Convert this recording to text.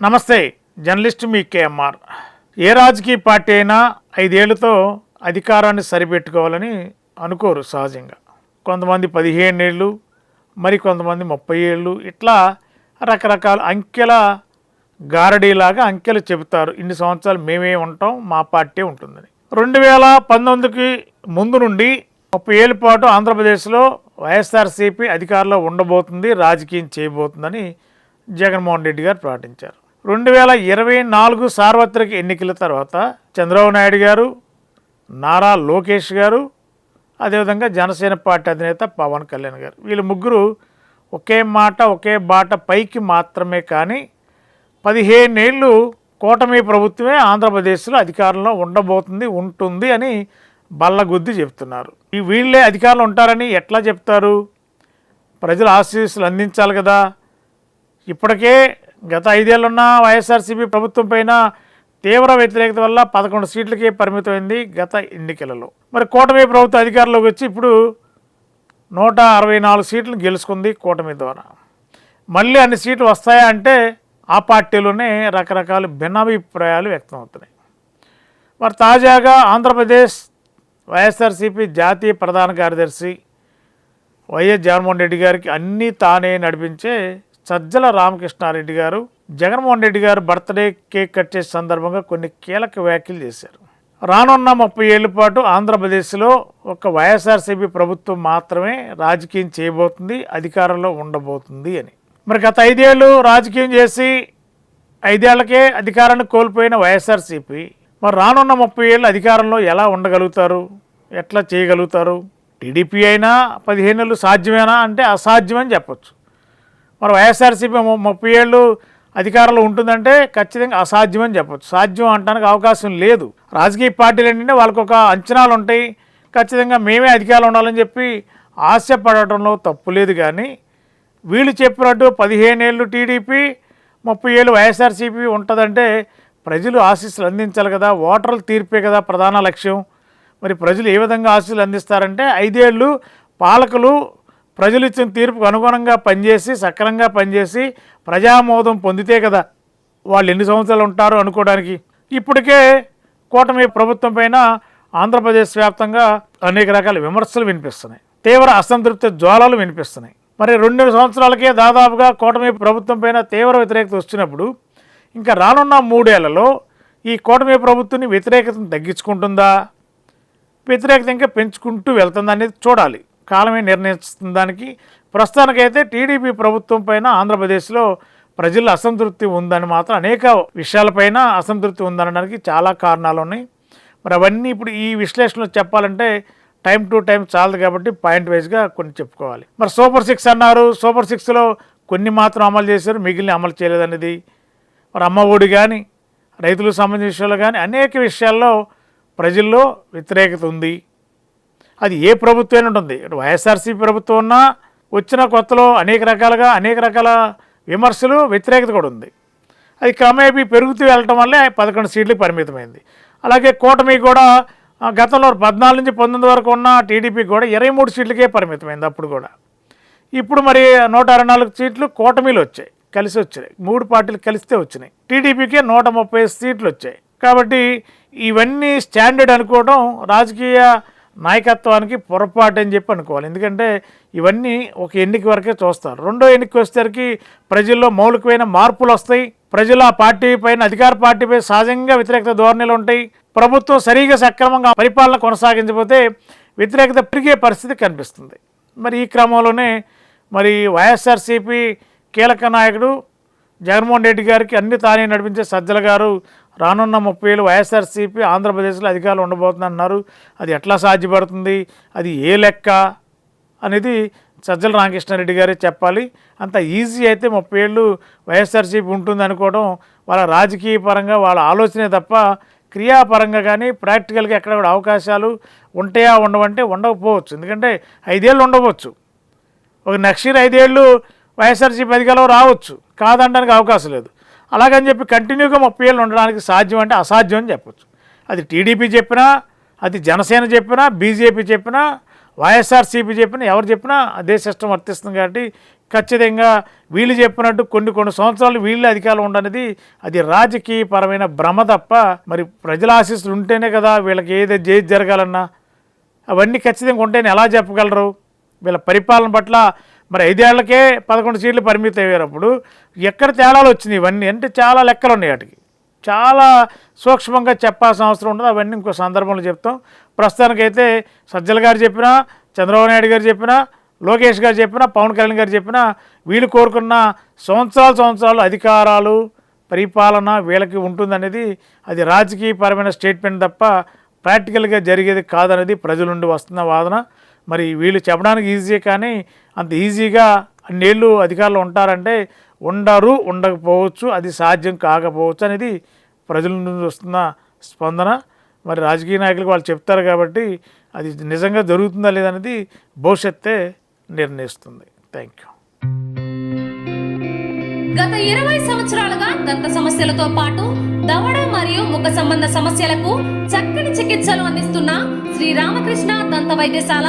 నమస్తే జర్నలిస్ట్ మీ కేఎంఆర్. ఏ రాజకీయ పార్టీ అయినా ఐదేళ్ళతో అధికారాన్ని సరిపెట్టుకోవాలని అనుకోరు సహజంగా. కొంతమంది పదిహేను ఏళ్ళు మరి కొంతమంది ముప్పై ఏళ్ళు ఇట్లా రకరకాల అంకెల గారడీలాగా అంకెలు చెబుతారు. ఇన్ని సంవత్సరాలు మేమే ఉంటాం మా పార్టీ ఉంటుందని. రెండు వేల పంతొమ్మిదికి ముందు నుండి ముప్పై ఏళ్ళ పాటు ఆంధ్రప్రదేశ్లో వైఎస్ఆర్సీపీ అధికారంలో ఉండబోతుంది రాజకీయం చేయబోతుందని జగన్మోహన్ రెడ్డి గారు ప్రకటించారు. రెండు వేల ఇరవై నాలుగు సార్వత్రిక ఎన్నికల తర్వాత చంద్రబాబు నాయుడు గారు నారా లోకేష్ గారు అదేవిధంగా జనసేన పార్టీ అధినేత పవన్ కళ్యాణ్ గారు. వీళ్ళు ముగ్గురు ఒకే మాట ఒకే బాట పైకి మాత్రమే కానీ పదిహేనేళ్ళు కూటమి ప్రభుత్వమే ఆంధ్రప్రదేశ్లో అధికారంలో ఉండబోతుంది ఉంటుంది అని బల్లగుద్ది చెప్తున్నారు. ఈ వీళ్ళే అధికారంలో ఉంటారని ఎట్లా చెప్తారు? ప్రజల ఆశీస్సులు అందించాలి కదా. ఇప్పటికే గత ఐదేళ్ళున్న వైఎస్ఆర్సీపీ ప్రభుత్వం పైన తీవ్ర వ్యతిరేకత వల్ల పదకొండు సీట్లకే పరిమితమైంది గత ఎన్నికలలో. మరి కూటమి ప్రభుత్వం అధికారంలోకి వచ్చి ఇప్పుడు నూట అరవై నాలుగు సీట్లు గెలుచుకుంది కూటమి ద్వారా. మళ్ళీ అన్ని సీట్లు వస్తాయా అంటే ఆ పార్టీలోనే రకరకాల భిన్నాభిప్రాయాలు వ్యక్తం అవుతున్నాయి మరి తాజాగా ఆంధ్రప్రదేశ్ వైఎస్ఆర్సీపీ జాతీయ ప్రధాన కార్యదర్శి వైఎస్ జగన్మోహన్ రెడ్డి గారికి అన్నీ తానే నడిపించే సజ్జల రామకృష్ణారెడ్డి గారు జగన్మోహన్ రెడ్డి గారు బర్త్డే కేక్ కట్ చేసే సందర్భంగా కొన్ని కీలక వ్యాఖ్యలు చేశారు. రానున్న ముప్పై ఏళ్ళ పాటు ఆంధ్రప్రదేశ్లో ఒక వైఎస్ఆర్సీపీ ప్రభుత్వం మాత్రమే రాజకీయం చేయబోతుంది అధికారంలో ఉండబోతుంది అని. మరి గత ఐదేళ్ళు రాజకీయం చేసి ఐదేళ్ళకే అధికారాన్ని కోల్పోయిన వైఎస్ఆర్సీపీ మరి రానున్న ముప్పై ఏళ్ళు అధికారంలో ఎలా ఉండగలుగుతారు? ఎట్లా చేయగలుగుతారు? టీడీపీ అయినా పదిహేనేళ్ళు సాధ్యమేనా? అంటే అసాధ్యమని చెప్పొచ్చు. మరి వైఎస్ఆర్సీపీ ముప్పై ఏళ్ళు అధికారంలో ఉంటుందంటే ఖచ్చితంగా అసాధ్యమని చెప్పచ్చు. సాధ్యం అనడానికి అవకాశం లేదు. రాజకీయ పార్టీలు ఏంటంటే వాళ్ళకు ఒక అంచనాలు ఉంటాయి. ఖచ్చితంగా మేమే అధికారంలో ఉండాలని చెప్పి ఆశపడటంలో తప్పు లేదు కానీ వీళ్ళు చెప్పినట్టు పదిహేనేళ్ళు టీడీపీ ముప్పై ఏళ్ళు వైఎస్ఆర్సీపీ ఉంటుందంటే ప్రజలు ఆశీస్సులు అందించాలి కదా. ఓటర్లు తీర్పే కదా ప్రధాన లక్ష్యం. మరి ప్రజలు ఏ విధంగా ఆశీస్సులు అందిస్తారంటే ఐదేళ్ళు పాలకులు ప్రజలు ఇచ్చిన తీర్పుకు అనుగుణంగా పనిచేసి సక్రమంగా పనిచేసి ప్రజామోదం పొందితే కదా వాళ్ళు ఎన్ని సంవత్సరాలు ఉంటారు అనుకోవడానికి. ఇప్పటికే కూటమి ప్రభుత్వం పైన ఆంధ్రప్రదేశ్ వ్యాప్తంగా అనేక రకాల విమర్శలు వినిపిస్తున్నాయి. తీవ్ర అసంతృప్తి జ్వాలలు వినిపిస్తున్నాయి. మరి రెండు సంవత్సరాలకే దాదాపుగా కూటమి ప్రభుత్వం పైన తీవ్ర వ్యతిరేకత వచ్చినప్పుడు ఇంకా రానున్న మూడేళ్ళలో ఈ కూటమి ప్రభుత్వాన్ని వ్యతిరేకతను తగ్గించుకుంటుందా? వ్యతిరేకత ఇంకా పెంచుకుంటూ వెళ్తుందా అనేది చూడాలి. కాలమే నిర్ణయిస్తున్న దానికి ప్రస్తుతానికైతే టీడీపీ ప్రభుత్వం పైన ఆంధ్రప్రదేశ్లో ప్రజల అసంతృప్తి ఉందని మాత్రం అనేక విషయాలపైన అసంతృప్తి ఉందనడానికి చాలా కారణాలు ఉన్నాయి. మరి అవన్నీ ఇప్పుడు ఈ విశ్లేషణలో చెప్పాలంటే టైం టు టైం చాలదు కాబట్టి పాయింట్ వైజ్గా కొన్ని చెప్పుకోవాలి. మరి సూపర్ సిక్స్ అన్నారు. సూపర్ సిక్స్లో కొన్ని మాత్రం అమలు చేశారు. మిగిలిన అమలు చేయలేదనేది. మరి అమ్మ ఒడి కానీ రైతులకు సంబంధించిన విషయాలు కానీ అనేక విషయాల్లో ప్రజల్లో వ్యతిరేకత ఉంది. అది ఏ ప్రభుత్వం ఉంటుంది. వైఎస్ఆర్సీపీ ప్రభుత్వం ఉన్నా వచ్చిన కొత్తలో అనేక రకాలుగా అనేక రకాల విమర్శలు వ్యతిరేకత కూడా ఉంది. అది క్రమేపీ పెరుగుతూ వెళ్ళటం వల్లే పదకొండు సీట్లు పరిమితమైంది. అలాగే కూటమి కూడా గతంలో పద్నాలుగు నుంచి పంతొమ్మిది వరకు ఉన్న టీడీపీ కూడా ఇరవై మూడు సీట్లకే పరిమితమైంది అప్పుడు కూడా. ఇప్పుడు మరి నూట అరవై నాలుగు సీట్లు కూటమిలు వచ్చాయి కలిసి వచ్చాయి మూడు పార్టీలు కలిస్తే వచ్చినాయి. టీడీపీకే నూట ముప్పై సీట్లు వచ్చాయి. కాబట్టి ఇవన్నీ స్టాండర్డ్ అనుకోవడం రాజకీయ నాయకత్వానికి పొరపాటు అని చెప్పి అనుకోవాలి. ఎందుకంటే ఇవన్నీ ఒక ఎన్నిక వరకే చూస్తారు. రెండో ఎన్నిక వచ్చేసరికి ప్రజల్లో మౌలికమైన మార్పులు వస్తాయి. ప్రజలు ఆ పార్టీ పైన అధికార పార్టీపై సహజంగా వ్యతిరేకత ధోరణిలు ఉంటాయి. ప్రభుత్వం సరిగా సక్రమంగా పరిపాలన కొనసాగించకపోతే వ్యతిరేకత పెరిగే పరిస్థితి కనిపిస్తుంది. మరి ఈ క్రమంలోనే మరి వైఎస్ఆర్సీపీ కీలక నాయకుడు జగన్మోహన్ రెడ్డి గారికి అన్ని తానే నడిపించే సజ్జల గారు రానున్న ముప్పై ఏళ్ళు వైఎస్ఆర్సీపీ ఆంధ్రప్రదేశ్లో అధికారులు ఉండబోతుంది అన్నారు అది ఎట్లా సాధ్యపడుతుంది? అది ఏ లెక్క? అనేది సజ్జల రామకృష్ణారెడ్డి గారే చెప్పాలి. అంత ఈజీ అయితే ముప్పై ఏళ్ళు వైఎస్ఆర్సీపీ ఉంటుంది అనుకోవడం వాళ్ళ రాజకీయ పరంగా వాళ్ళ ఆలోచనే తప్ప క్రియాపరంగా కానీ ప్రాక్టికల్గా ఎక్కడ కూడా అవకాశాలు ఉంటాయా ఉండవంటే ఉండకపోవచ్చు. ఎందుకంటే ఐదేళ్ళు ఉండవచ్చు. ఒక నెక్స్ట్ ఇయర్ ఐదేళ్ళు వైఎస్ఆర్సీపీ అధికారంలో రావచ్చు. కాదనడానికి అవకాశం లేదు. అలాగని చెప్పి కంటిన్యూగా ముప్పై ఏళ్ళు ఉండడానికి సాధ్యం అంటే అసాధ్యం అని చెప్పచ్చు. అది టీడీపీ చెప్పినా అది జనసేన చెప్పినా బీజేపీ చెప్పినా వైఎస్ఆర్సీపీ చెప్పినా ఎవరు చెప్పినా అదే సిస్టమ్ వర్తిస్తుంది కాబట్టి ఖచ్చితంగా వీళ్ళు చెప్పినట్టు కొన్ని కొన్ని సంవత్సరాలు వీళ్ళు అధికారులు ఉండనేది అది రాజకీయపరమైన భ్రమ తప్ప మరి ప్రజల ఆశీస్సులు ఉంటేనే కదా వీళ్ళకి ఏదో ఏది జరగాలన్నా. అవన్నీ ఖచ్చితంగా ఉంటేనే ఎలా చెప్పగలరు? వీళ్ళ పరిపాలన పట్ల మరి ఐదేళ్ళకే పదకొండు సీట్లు పరిమితం అయ్యేటప్పుడు ఎక్కడ తేడాలు వచ్చింది ఇవన్నీ? అంటే చాలా లెక్కలు ఉన్నాయి వాటికి. చాలా సూక్ష్మంగా చెప్పాల్సిన అవసరం ఉండదు. అవన్నీ ఇంకో సందర్భంలో చెప్తాం. ప్రస్తుతానికైతే సజ్జల గారు చెప్పినా చంద్రబాబు నాయుడు గారు చెప్పినా లోకేష్ గారు చెప్పినా పవన్ కళ్యాణ్ గారు చెప్పినా వీళ్ళు కోరుకున్న సంవత్సరాలు సంవత్సరాలు అధికారాలు పరిపాలన వీళ్ళకి ఉంటుందనేది అది రాజకీయపరమైన స్టేట్మెంట్ తప్ప ప్రాక్టికల్గా జరిగేది కాదనేది ప్రజల నుండి వస్తున్న వాదన. మరి వీళ్ళు చెప్పడానికి ఈజీ కానీ అంత ఈజీగా అన్నేళ్ళు అధికారులు ఉంటారంటే ఉండరు ఉండకపోవచ్చు అది సాధ్యం కాకపోవచ్చు అనేది ప్రజల నుంచి వస్తున్న స్పందన. మరి రాజకీయ నాయకులకు వాళ్ళు చెప్తారు కాబట్టి అది నిజంగా జరుగుతుందా లేదనేది భవిష్యత్తే నిర్ణయిస్తుంది. థ్యాంక్ యూ గత ఇరవై సంవత్సరాలుగా దంత సమస్యలతో పాటు దవడ మరియు ముఖ సంబంధ సమస్యలకు చక్కని చికిత్సలు అందిస్తున్న శ్రీ రామకృష్ణ దంత వైద్యశాల